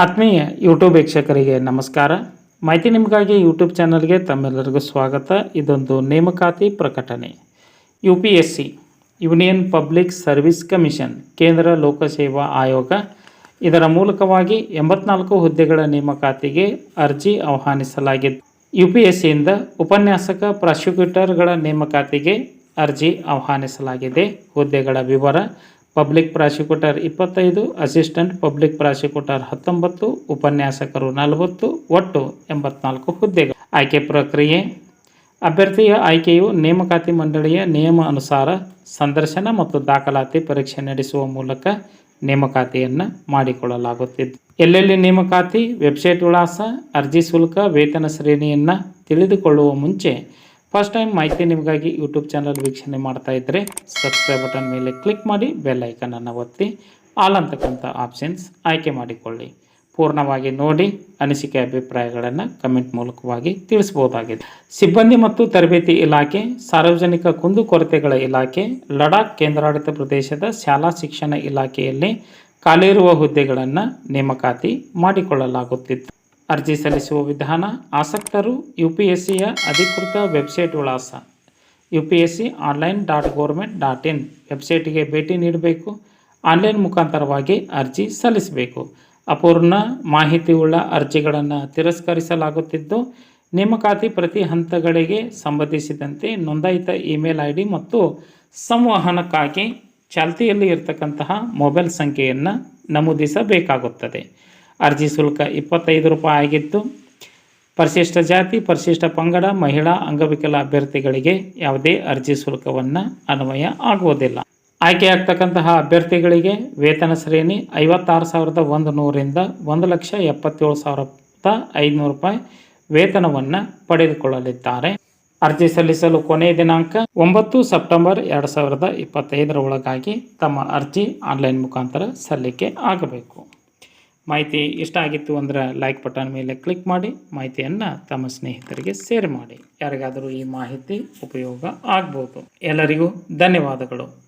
ಆತ್ಮೀಯ ಯೂಟ್ಯೂಬ್ ವೀಕ್ಷಕರಿಗೆ ನಮಸ್ಕಾರ. ಮಾಹಿತಿ ನಿಮಗಾಗಿ ಯೂಟ್ಯೂಬ್ ಚಾನಲ್ಗೆ ತಮ್ಮೆಲ್ಲರಿಗೂ ಸ್ವಾಗತ. ಇದೊಂದು ನೇಮಕಾತಿ ಪ್ರಕಟಣೆ. U P S C Union Public Service Commission ಕೇಂದ್ರ ಲೋಕಸೇವಾ ಆಯೋಗ. ಇದರ ಮೂಲಕವಾಗಿ ಎಂಬತ್ನಾಲ್ಕು ಹುದ್ದೆಗಳ ನೇಮಕಾತಿಗೆ ಅರ್ಜಿ ಆಹ್ವಾನಿಸಲಾಗಿದ್ದು ಯು ಪಿ ಎಸ್ ಸಿಯಿಂದ ಉಪನ್ಯಾಸಕ ಪ್ರಾಸಿಕ್ಯೂಟರ್ಗಳ ನೇಮಕಾತಿಗೆ ಅರ್ಜಿ ಆಹ್ವಾನಿಸಲಾಗಿದೆ. ಹುದ್ದೆಗಳ ವಿವರ ಪಬ್ಲಿಕ್ ಪ್ರಾಸಿಕ್ಯೂಟರ್ ಇಪ್ಪತ್ತೈದು, ಅಸಿಸ್ಟೆಂಟ್ ಪಬ್ಲಿಕ್ ಪ್ರಾಸಿಕ್ಯೂಟರ್ ಹತ್ತೊಂಬತ್ತು, ಉಪನ್ಯಾಸಕರು ನಲವತ್ತು, ಒಟ್ಟು ಎಂಬತ್ನಾಲ್ಕು ಹುದ್ದೆಗಳು. ಆಯ್ಕೆ ಪ್ರಕ್ರಿಯೆ. ಅಭ್ಯರ್ಥಿಯ ಆಯ್ಕೆಯು ನೇಮಕಾತಿ ಮಂಡಳಿಯ ನಿಯಮ ಅನುಸಾರ ಸಂದರ್ಶನ ಮತ್ತು ದಾಖಲಾತಿ ಪರೀಕ್ಷೆ ನಡೆಸುವ ಮೂಲಕ ನೇಮಕಾತಿಯನ್ನು ಮಾಡಿಕೊಳ್ಳಲಾಗುತ್ತಿದ್ದು, ಎಲ್ಲೆಲ್ಲಿ ನೇಮಕಾತಿ, ವೆಬ್ಸೈಟ್ ವಿಳಾಸ, ಅರ್ಜಿ ಶುಲ್ಕ, ವೇತನ ಶ್ರೇಣಿಯನ್ನು ತಿಳಿದುಕೊಳ್ಳುವ ಮುಂಚೆ ಫಸ್ಟ್ ಟೈಮ್ ಮಾಹಿತಿ ನಿಮಗಾಗಿ ಯೂಟ್ಯೂಬ್ ಚಾನಲ್ ವೀಕ್ಷಣೆ ಮಾಡ್ತಾ ಇದ್ದರೆ ಸಬ್ಸ್ಕ್ರೈಬ್ ಬಟನ್ ಮೇಲೆ ಕ್ಲಿಕ್ ಮಾಡಿ ಬೆಲ್ ಐಕನನ್ನು ಒತ್ತಿ ಆಲ್ ಅಂತಕ್ಕಂಥ ಆಪ್ಷನ್ಸ್ ಆಯ್ಕೆ ಮಾಡಿಕೊಳ್ಳಿ. ಪೂರ್ಣವಾಗಿ ನೋಡಿ, ಅನಿಸಿಕೆ ಅಭಿಪ್ರಾಯಗಳನ್ನು ಕಮೆಂಟ್ ಮೂಲಕವಾಗಿ ತಿಳಿಸಬಹುದಾಗಿದೆ. ಸಿಬ್ಬಂದಿ ಮತ್ತು ತರಬೇತಿ ಇಲಾಖೆ, ಸಾರ್ವಜನಿಕ ಕುಂದುಕೊರತೆಗಳ ಇಲಾಖೆ, ಲಡಾಖ್ ಕೇಂದ್ರಾಡಳಿತ ಪ್ರದೇಶದ ಶಾಲಾ ಶಿಕ್ಷಣ ಇಲಾಖೆಯಲ್ಲಿ ಖಾಲಿ ಇರುವ ಹುದ್ದೆಗಳನ್ನು ನೇಮಕಾತಿ ಮಾಡಿಕೊಳ್ಳಲಾಗುತ್ತಿತ್ತು. ಅರ್ಜಿ ಸಲ್ಲಿಸುವ ವಿಧಾನ ಆಸಕ್ತರು ಯು ಪಿ ಎಸ್ ಸಿಯ ಅಧಿಕೃತ ವೆಬ್ಸೈಟ್ ವಿಳಾಸ U P S C online dot government dot in ವೆಬ್ಸೈಟಿಗೆ ಭೇಟಿ ನೀಡಬೇಕು. ಆನ್ಲೈನ್ ಮುಖಾಂತರವಾಗಿ ಅರ್ಜಿ ಸಲ್ಲಿಸಬೇಕು. ಅಪೂರ್ಣ ಮಾಹಿತಿಯುಳ್ಳ ಅರ್ಜಿಗಳನ್ನು ತಿರಸ್ಕರಿಸಲಾಗುತ್ತಿದ್ದು, ನೇಮಕಾತಿ ಪ್ರತಿ ಹಂತಗಳಿಗೆ ಸಂಬಂಧಿಸಿದಂತೆ ನೋಂದಾಯಿತ ಇಮೇಲ್ ಐ ಡಿ ಮತ್ತು ಸಂವಹನಕ್ಕಾಗಿ ಚಾಲ್ತಿಯಲ್ಲಿ ಇರತಕ್ಕಂತಹ ಮೊಬೈಲ್ ಸಂಖ್ಯೆಯನ್ನು ನಮೂದಿಸಬೇಕಾಗುತ್ತದೆ. ಅರ್ಜಿ ಶುಲ್ಕ ಇಪ್ಪತ್ತೈದು ರೂಪಾಯಿ ಆಗಿದ್ದು ಪರಿಶಿಷ್ಟ ಜಾತಿ, ಪರಿಶಿಷ್ಟ ಪಂಗಡ, ಮಹಿಳಾ, ಅಂಗವಿಕಲ ಅಭ್ಯರ್ಥಿಗಳಿಗೆ ಯಾವುದೇ ಅರ್ಜಿ ಶುಲ್ಕವನ್ನು ಅನ್ವಯ ಆಗುವುದಿಲ್ಲ. ಆಯ್ಕೆಯಾಗ್ತಕ್ಕಂತಹ ಅಭ್ಯರ್ಥಿಗಳಿಗೆ ವೇತನ ಶ್ರೇಣಿ ಐವತ್ತಾರು ಸಾವಿರದ ಒಂದು ನೂರಿಂದ ಒಂದು ಲಕ್ಷ ಎಪ್ಪತ್ತೇಳು ಸಾವಿರದ ಐದುನೂರು ರೂಪಾಯಿ ವೇತನವನ್ನು ಪಡೆದುಕೊಳ್ಳಲಿದ್ದಾರೆ. ಅರ್ಜಿ ಸಲ್ಲಿಸಲು ಕೊನೆಯ ದಿನಾಂಕ ಒಂಬತ್ತು ಸೆಪ್ಟೆಂಬರ್ ಎರಡು ಸಾವಿರದ ಇಪ್ಪತ್ತೈದರ ಒಳಗಾಗಿ ತಮ್ಮ ಅರ್ಜಿ ಆನ್ಲೈನ್ ಮುಖಾಂತರ ಸಲ್ಲಿಕೆ ಆಗಬೇಕು. ಮಾಹಿತಿ ಇಷ್ಟ ಆಗಿತ್ತು ಅಂದರೆ ಲೈಕ್ ಬಟನ್ ಮೇಲೆ ಕ್ಲಿಕ್ ಮಾಡಿ, ಮಾಹಿತಿಯನ್ನು ತಮ್ಮ ಸ್ನೇಹಿತರಿಗೆ ಶೇರ್ ಮಾಡಿ. ಯಾರಿಗಾದರೂ ಈ ಮಾಹಿತಿ ಉಪಯೋಗ ಆಗ್ಬೋದು. ಎಲ್ಲರಿಗೂ ಧನ್ಯವಾದಗಳು.